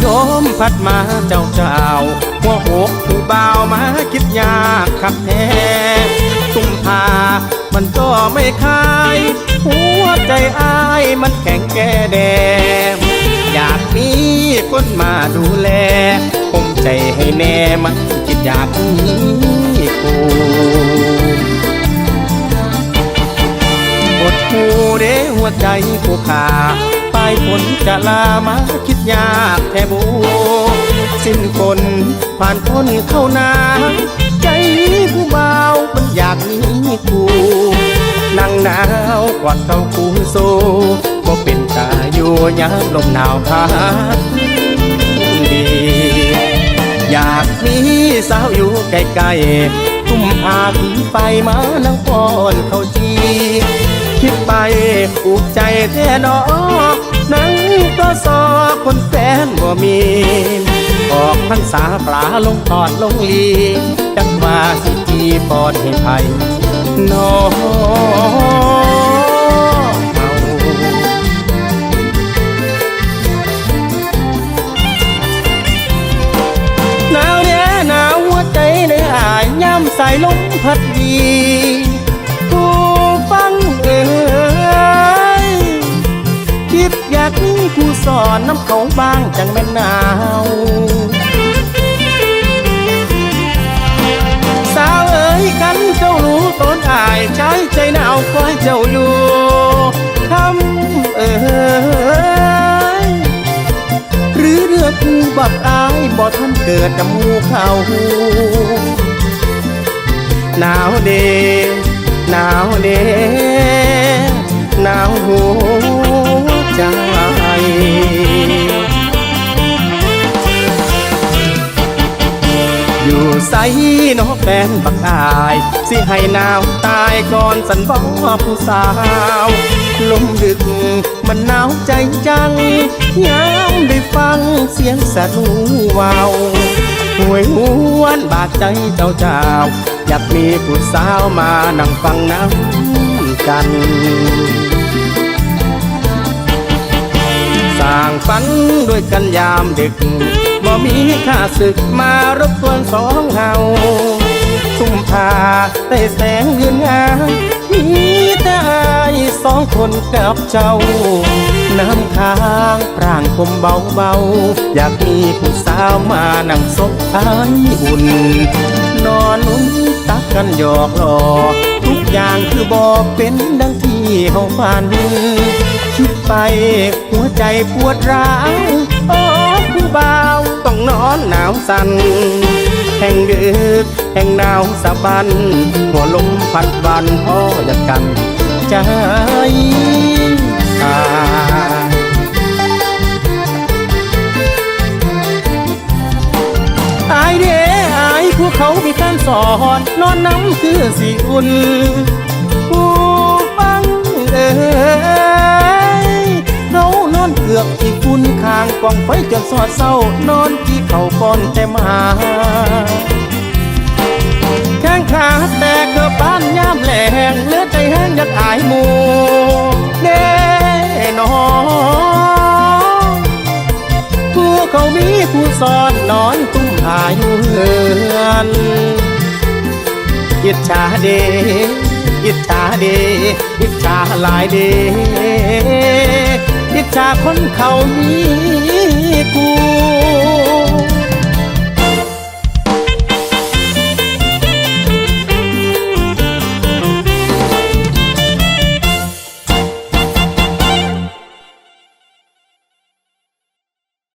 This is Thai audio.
โน้มพัดมาเจ้าเจ้าหัวหกผู้บ่าวมาคิดยากขับแท้ตุ่มพามันก็ไม่คาย หัวใจอายมันแข็งแก่แดงอยากมีคนมาดูแลผมใจให้แน่มันคิดอยากมีกูอดหูเด้หัวใจผู้ขา ฝนจะลามาคิดยากแทบู สิ้นคนผ่านพ้นเข้านาใจผู้บ่ามันอยากมีกูนั่งหนาวกอดเขาคูโซก็เป็นตาอยู่ยามลมหนาวพัดดีอยากมีสาวอยู่ใกล้ๆทุ่มพาขึ้นไปมานั่งป้อนเขาจี คิดไปอุกใจแท้หนอนั่งก็สอคนแฟนบ่มีออกพรรษาปลาลงตอดลงลีจักว่าสิจีปอดให้ไผ่นาวหัวใจในอายย่ลม คิดอยากมีผู้สอนน้ำเขาบางจังแม่นหนาวสาวเอ๋ยกันเจ้ารู้ต้นอายใช้ใจหนาวคอยเจ้าอยู่คำเอ๋ยหรือเรือกูบักอายบ่ทันเกิดจมูกเขาหนาวเด อยู่ใสเนอแฟนบักอาย สิให้หนาวตายก่อนสันบอกผู้สาว ลมดึกมันหนาวใจจังยามได้ฟังเสียงสะนูวาวหวยหวนบาดใจเจ้าเจ้า อยากมีผู้สาวมานั่งฟังน้ำกันสร้างฝันด้วยกันยามดึก มีข้าศึกมารบกวนสองเฮาทุ่มพาได้แสงเงินงามมีตายสองคนกับเจ้า น้ำค้างปร่างคมเบาเบาๆ อยากมีผู้สาวมานั่งซบท้ายอุ่น นอนนุ่นตักกันหยอกหลอทุกอย่างคือบอกเป็นดังที่เฮาฝัน คิดไปหัวใจปวดร้าว สัน แห่งดึกแห่งหนาวสะบัน หัวลมพัดวันพ่อจะกันใจตายอายเด้อายผู้เขามีการสอน นอนน้ำคือสิอุ่น ไฟจนสอดเศร้านอนที่เข่าก่อนแต่มาแข้งขาแต่เกือบบ้านย่ามแหลงเลือดใจแห้งอยากอายหมูเด้นอผู้เขามีผู้สอนนอนตุ้มหาอยู่เฮือนอิจฉาเดอิจฉาเดอิจฉาหลายเดอิจฉาคนเขามี